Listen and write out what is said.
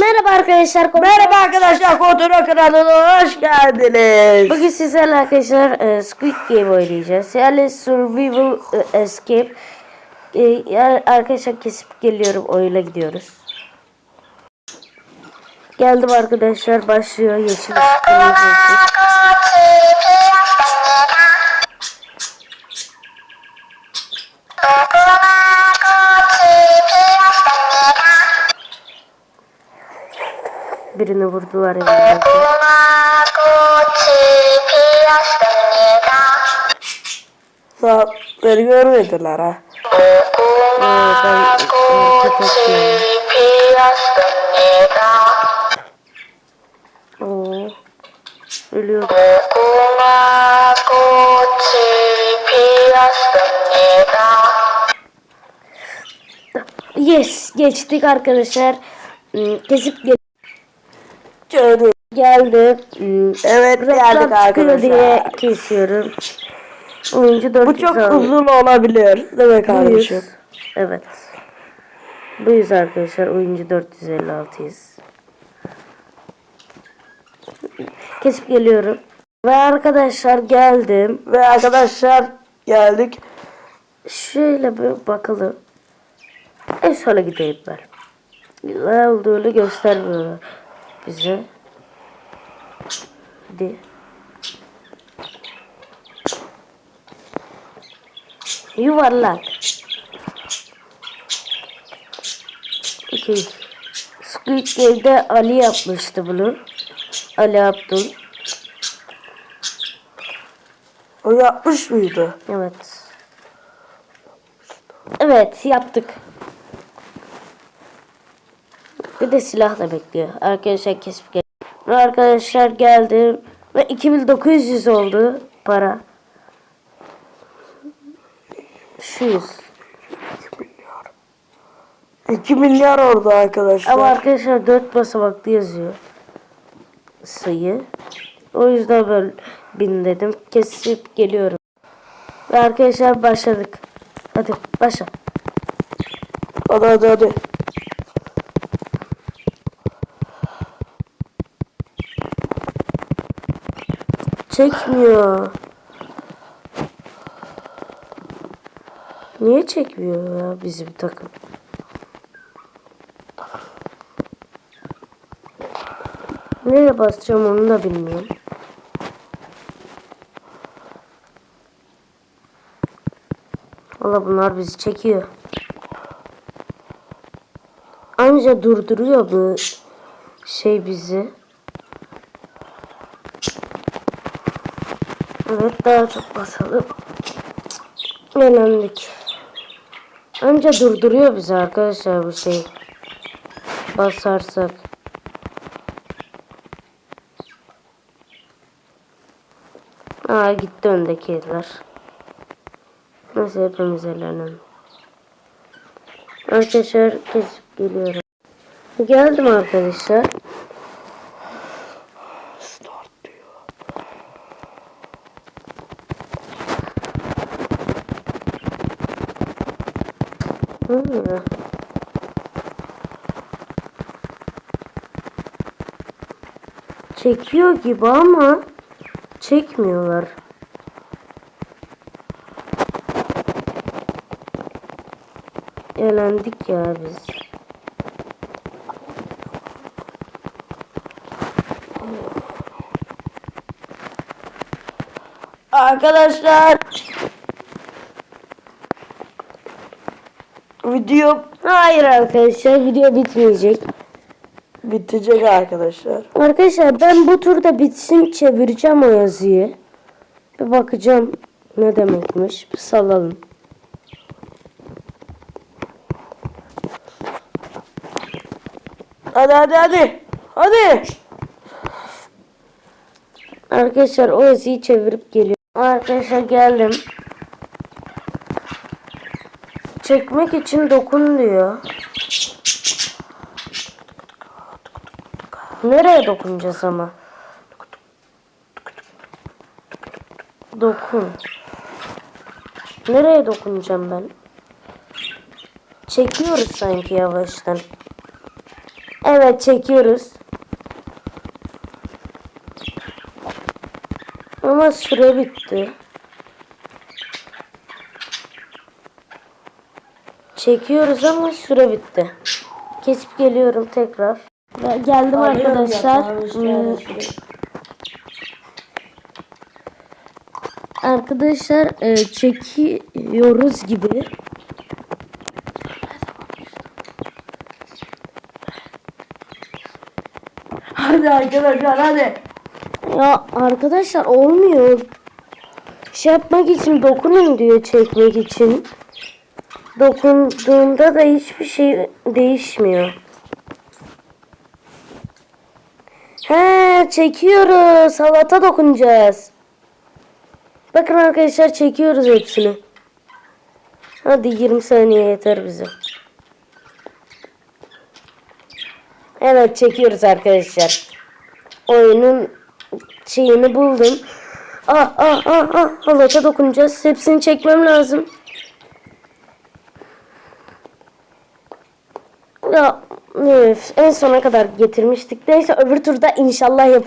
Merhaba arkadaşlar. Merhaba arkadaşlar Kontrol kanalına hoş geldiniz. Bugün sizlerle arkadaşlar e, Squid Game oynayacağız. Yani Survival e, Escape. E, arkadaşlar kesip geliyorum. Oyuna gidiyoruz. Geldim arkadaşlar. Başlıyor. Yeşil Birini vurdular evindeki. Saatleri görmediler ha. Ee, ben hareket etmiyorum. Oo. Ölüyor. Yes geçtik arkadaşlar. Hmm, Kesip gel Görüyorum. geldi. Hmm, Evet geldik arkadaşlar. diye kesiyorum. Oyuncu 400 Bu çok uzun olabilir. Buyuz. kardeşim? Evet. Buyuz arkadaşlar. Oyuncu 456'yız. Kesip geliyorum. Ve arkadaşlar geldim. Ve arkadaşlar geldik. Şöyle bir bakalım. En sona gideyim ben. Ne olduğunu göstermiyorlar bize. Hadi. Yuvarlak. Okey. Squid Game'de Ali yapmıştı bunu. Ali Abdul. O yapmış mıydı? Evet. Evet yaptık. Bir de silahla bekliyor. Arkadaşlar kesip gel. Arkadaşlar geldim. Ve 2900 oldu para. Şuyuz. 2 milyar oldu arkadaşlar. Ama arkadaşlar 4 basamaklı yazıyor. Sayı. O yüzden ben bin dedim. Kesip geliyorum. Ve arkadaşlar başladık. Hadi başla. Hadi hadi hadi. Çekmiyor. Niye çekmiyor ya bizim takım? Nereye basacağım onu da bilmiyorum. Valla bunlar bizi çekiyor. Anca durduruyor bu şey bizi. Evet daha çok basalım. Elendik. Anca durduruyor bizi arkadaşlar bu şey. Basarsak. Aa gitti öndeki eller. Nasıl hepimiz elenelim. Arkadaşlar kesip geliyorum. Geldim arkadaşlar. Çekiyor gibi ama çekmiyorlar. Elendik ya biz. Arkadaşlar video Hayır arkadaşlar video bitmeyecek. bitecek arkadaşlar. Arkadaşlar ben bu turda bitsin çevireceğim o yazıyı. Bir bakacağım ne demekmiş. Bir salalım. Hadi hadi hadi. Hadi. Arkadaşlar o yazıyı çevirip geliyor. Arkadaşlar geldim. Çekmek için dokun diyor. Nereye dokunacağız ama? Dokun. Nereye dokunacağım ben? Çekiyoruz sanki yavaştan. Evet çekiyoruz. Ama süre bitti. Çekiyoruz ama süre bitti. Kesip geliyorum tekrar. Geldim arkadaşlar. Hmm, Arkadaşlar e, çekiyoruz gibi. Hadi arkadaşlar hadi. Ya arkadaşlar olmuyor. Şey yapmak için dokunun diyor çekmek için. Dokunduğunda da hiçbir şey değişmiyor. He çekiyoruz. Salata dokunacağız. Bakın arkadaşlar çekiyoruz hepsini. Hadi 20 saniye yeter bize. Evet çekiyoruz arkadaşlar. Oyunun şeyini buldum. Ah ah ah ah halata dokunacağız. Hepsini çekmem lazım. Üf, en sona kadar getirmiştik. Neyse öbür turda inşallah yapacağız.